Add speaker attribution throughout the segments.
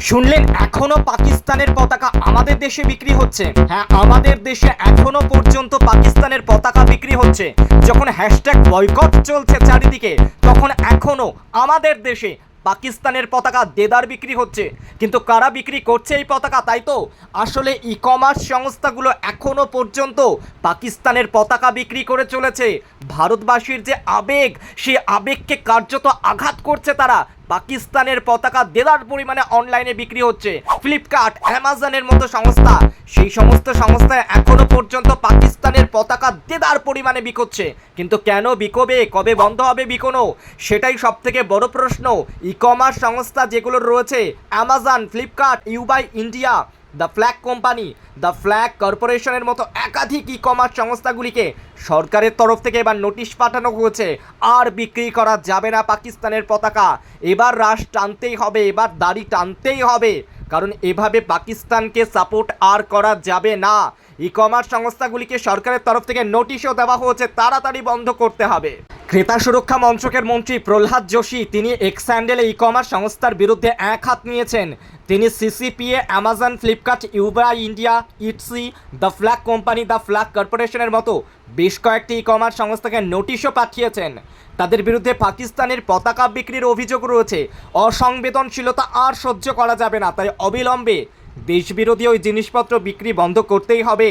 Speaker 1: শুনলেন, এখনও পাকিস্তানের পতাকা আমাদের দেশে বিক্রি হচ্ছে। হ্যাঁ আমাদের দেশে এখনও পর্যন্ত পাকিস্তানের পতাকা বিক্রি হচ্ছে। যখন হ্যাশট্যাগ বয়কট চলছে চারিদিকে, তখন এখনও আমাদের দেশে পাকিস্তানের পতাকা দেদার বিক্রি হচ্ছে। কিন্তু কারা বিক্রি করছে এই পতাকা, তাই তো? আসলে ই কমার্স সংস্থাগুলো এখনও পর্যন্ত পাকিস্তানের পতাকা বিক্রি করে চলেছে। ভারতবাসীর যে আবেগ, সেই আবেগকে কার্যত আঘাত করছে তারা। পাকিস্তানের পতাকা দেদার পরিমাণে অনলাইনে বিক্রি হচ্ছে। ফ্লিপকার্ট অ্যামাজনের মতো সংস্থা। সেই সমস্ত সংস্থায় এখনও পর্যন্ত পাকিস্তানের পতাকা দেদার পরিমাণে বিকোচ্ছে কিন্তু কেন বিকোবে কবে বন্ধ হবে বিকোনো? সেটাই সব থেকে বড় প্রশ্ন। ই কমার্স সংস্থা যেগুলো রয়েছে Amazon Flipkart Ubuy India the flag company the flag কর্পোরেশনের মতো একাধিক ই কমার্স সংস্থাগুলিকে সরকারের তরফ থেকে এবার নোটিশ পাঠানো হয়েছে। আর বিক্রি করা যাবে না পাকিস্তানের পতাকা। এবার রাশ টানতেই হবে, এবার দাড়ি টানতেই হবে। কারণ এভাবে পাকিস্তানকে সাপোর্ট আর করা যাবে না। ই কমার্স সংস্থাগুলিকে সরকারের তরফ থেকে নোটিশও দেওয়া হয়েছে, তাড়াতাড়ি বন্ধ করতে হবে। ক্রেতা সুরক্ষা মন্ত্রকের মন্ত্রী প্রহ্লাদ যোশী, তিনি এক্স হ্যান্ডেলে ই কমার্স সংস্থার বিরুদ্ধে এক হাত নিয়েছেন। তিনি CCPA Amazon Flipkart Ubuy India Etsy the flag company the flag কর্পোরেশনের মতো বেশ কয়েকটি ই কমার্স সংস্থাকে নোটিশও পাঠিয়েছেন। তাদের বিরুদ্ধে পাকিস্তানের পতাকা বিক্রির অভিযোগ রয়েছে। অসংবেদনশীলতা আর সহ্য করা যাবে না, তাই অবিলম্বে দেশবিরোধী ওই জিনিসপত্র বিক্রি বন্ধ করতেই হবে।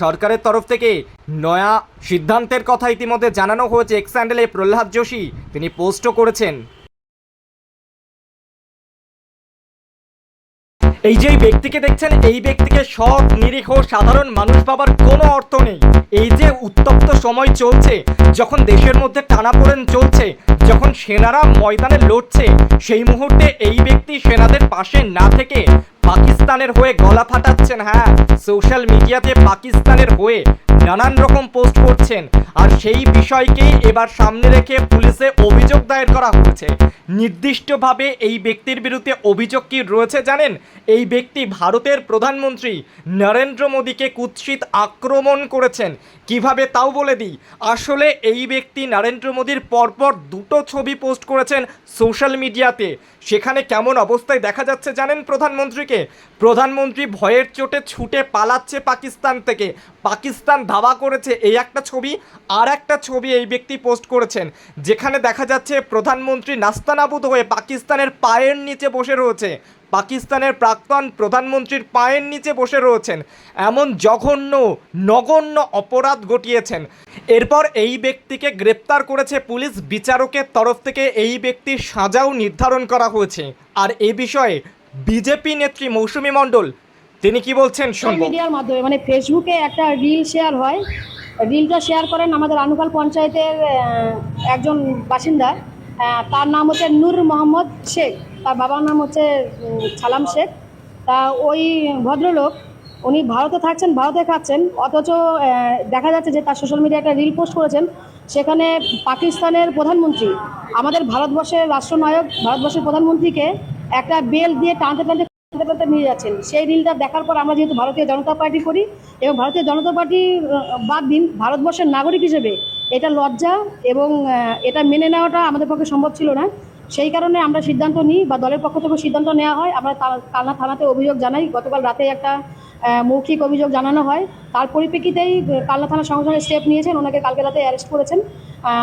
Speaker 1: সরকারের তরফ থেকে নয়া সিদ্ধান্তের কথা ইতিমধ্যে জানানো হয়েছে এক্স হ্যান্ডেলে প্রহ্লাদ যোশী। তিনি পোস্টও করেছেন। এই যে ব্যক্তিকে দেখছেন, এই ব্যক্তিকে সৎ, নিরীহ, সাধারণ মানুষ পাবার কোনো অর্থ নেই। এই যে উত্তপ্ত সময় চলছে, যখন দেশের মধ্যে টানাপোড়েন চলছে, যখন সেনারা ময়দানে লড়ছে, সেই মুহূর্তে এই ব্যক্তি সেনাদের পাশে না থেকে পাকিস্তানের হয়ে গলা ফাটাচ্ছেন হ্যাঁ। সোশ্যাল মিডিয়াতে পাকিস্তানের হয়ে নানান রকম পোস্ট করছেন। আর সেই বিষয়কেই এবার সামনে রেখে পুলিশে অভিযোগ দায়ের করা হয়েছে নির্দিষ্টভাবে এই ব্যক্তির বিরুদ্ধে অভিযোগ কি রয়েছে জানেন? এই ব্যক্তি ভারতের প্রধানমন্ত্রী নরেন্দ্র মোদীকে কুৎসিত আক্রমণ করেছেন। কীভাবে তাও বলে দিই, আসলে এই ব্যক্তি নরেন্দ্র মোদীর পরপর দুটো ছবি পোস্ট করেছেন সোশ্যাল মিডিয়াতে সেখানে কেমন অবস্থায় দেখা যাচ্ছে জানেন প্রধানমন্ত্রীকে? প্রধানমন্ত্রী ভয়ের চোটে ছুটে পালাচ্ছে পাকিস্তান থেকে। পাকিস্তান ধাওয়া করেছে এই একটা ছবি আর একটা ছবি এই ব্যক্তি পোস্ট করেছেন। যেখানে দেখা যাচ্ছে প্রধানমন্ত্রী নাস্তানাবুদ হয়ে পাকিস্তানের পায়ের নিচে বসে রয়েছে। পাকিস্তানের প্রাক্তন প্রধানমন্ত্রীর পায়ের নিচে বসে রয়েছেন। এমন জঘন্য, নগণ্য অপরাধ ঘটিয়েছেন। এরপর এই ব্যক্তিকে গ্রেপ্তার করেছে পুলিশ। বিচারকের তরফ থেকে এই ব্যক্তির সাজাও নির্ধারণ করা হয়েছে। আর এ বিষয়ে বিজেপি নেত্রী মৌসুমী মণ্ডল তিনি কি বলছেন
Speaker 2: সোশ্যাল মিডিয়ার মাধ্যমে মানে ফেসবুকে একটা রিল শেয়ার হয়। রিলটা শেয়ার করেন আমাদের আনুকাল পঞ্চায়েতের একজন বাসিন্দা। তার নাম হচ্ছে নূর মোহাম্মদ শেখ। তার বাবার নাম হচ্ছে সালাম শেখ। তা ওই ভদ্রলোক উনি ভারতে থাকছেন ভারতে খাচ্ছেন। অথচ দেখা যাচ্ছে যে তার সোশ্যাল মিডিয়ায় একটা রিল পোস্ট করেছেন। সেখানে পাকিস্তানের প্রধানমন্ত্রী আমাদের ভারতবর্ষের রাষ্ট্রনায়ক ভারতবর্ষের প্রধানমন্ত্রীকে একটা বেল দিয়ে টানতে টানতে টানতে টানতে নিয়ে যাচ্ছেন। সেই রিলটা দেখার পর আমরা যেহেতু ভারতীয় জনতা পার্টি করি, এবং ভারতীয় জনতা পার্টি বাদ দিন, ভারতবর্ষের নাগরিক হিসেবে এটা লজ্জা এবং এটা মেনে নেওয়াটা আমাদের পক্ষে সম্ভব ছিল না। সেই কারণে আমরা সিদ্ধান্ত নিই বা দলের পক্ষ থেকে সিদ্ধান্ত নেওয়া হয়। আমরা কালনা থানাতে অভিযোগ জানাই। গতকাল রাতে একটা মৌখিক অভিযোগ জানানো হয়। তার পরিপ্রেক্ষিতেই কালনা থানা সঙ্গে সঙ্গে স্টেপ নিয়েছেন। ওনাকে কালকে রাতে অ্যারেস্ট করেছেন।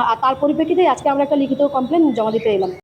Speaker 2: আর তার পরিপ্রেক্ষিতেই আজকে আমরা একটা লিখিত কমপ্লেন জমা দিতে এলাম।